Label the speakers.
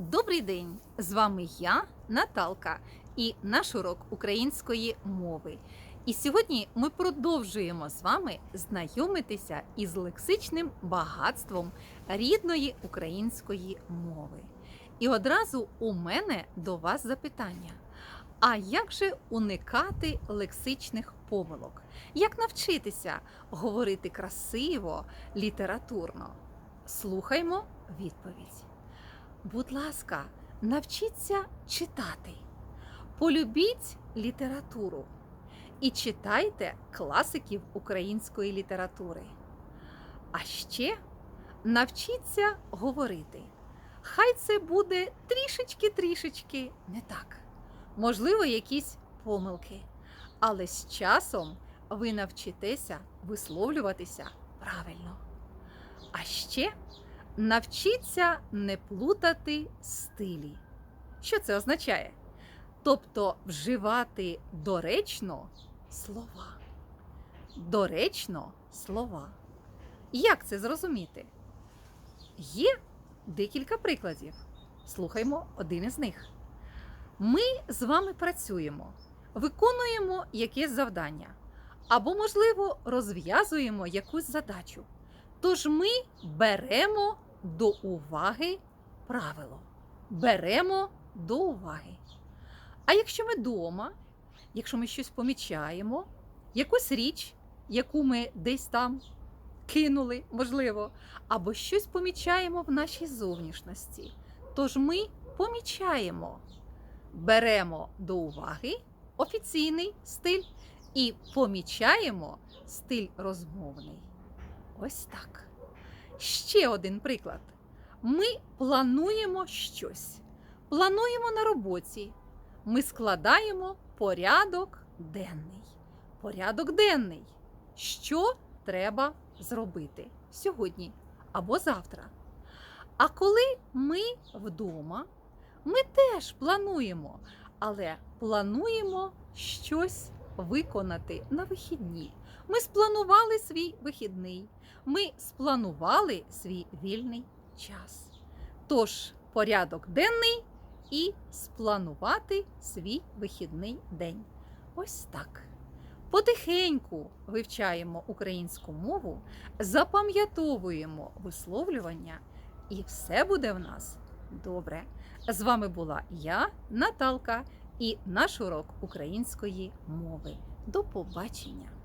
Speaker 1: Добрий день! З вами я, Наталка, і наш урок української мови. І сьогодні ми продовжуємо з вами знайомитися із лексичним багатством рідної української мови. І одразу у мене до вас запитання: а як же уникати лексичних помилок? Як навчитися говорити красиво, літературно? Слухаймо відповідь. Будь ласка, навчіться читати. Полюбіть літературу і читайте класиків української літератури. А ще навчіться говорити. Хай це буде трішечки-трішечки не так. Можливо, якісь помилки. Але з часом ви навчитеся висловлюватися правильно. А ще Навчіться не плутати стилі. Що це означає? Тобто вживати доречно слова. Доречно слова. Як це зрозуміти? Є декілька прикладів. Слухаймо один із них. Ми з вами працюємо, виконуємо якесь завдання, або, можливо, розв'язуємо якусь задачу. Тож ми беремо до уваги правило. Беремо до уваги. А якщо ми вдома, якщо ми щось помічаємо, якусь річ, яку ми десь там кинули, можливо, або щось помічаємо в нашій зовнішності, тож ми помічаємо, беремо до уваги офіційний стиль і помічаємо стиль розмовний. Ось так. Ще один приклад. Ми плануємо щось. Плануємо на роботі. Ми складаємо порядок денний. Порядок денний. Що треба зробити сьогодні або завтра. А коли ми вдома, ми теж плануємо, але плануємо щось виконати на вихідні. Ми спланували свій вихідний ми спланували свій вільний час. Тож, порядок денний і спланувати свій вихідний день. Ось так. Потихеньку вивчаємо українську мову, запам'ятовуємо висловлювання, і все буде в нас добре. З вами була я, Наталка, і наш урок української мови. До побачення!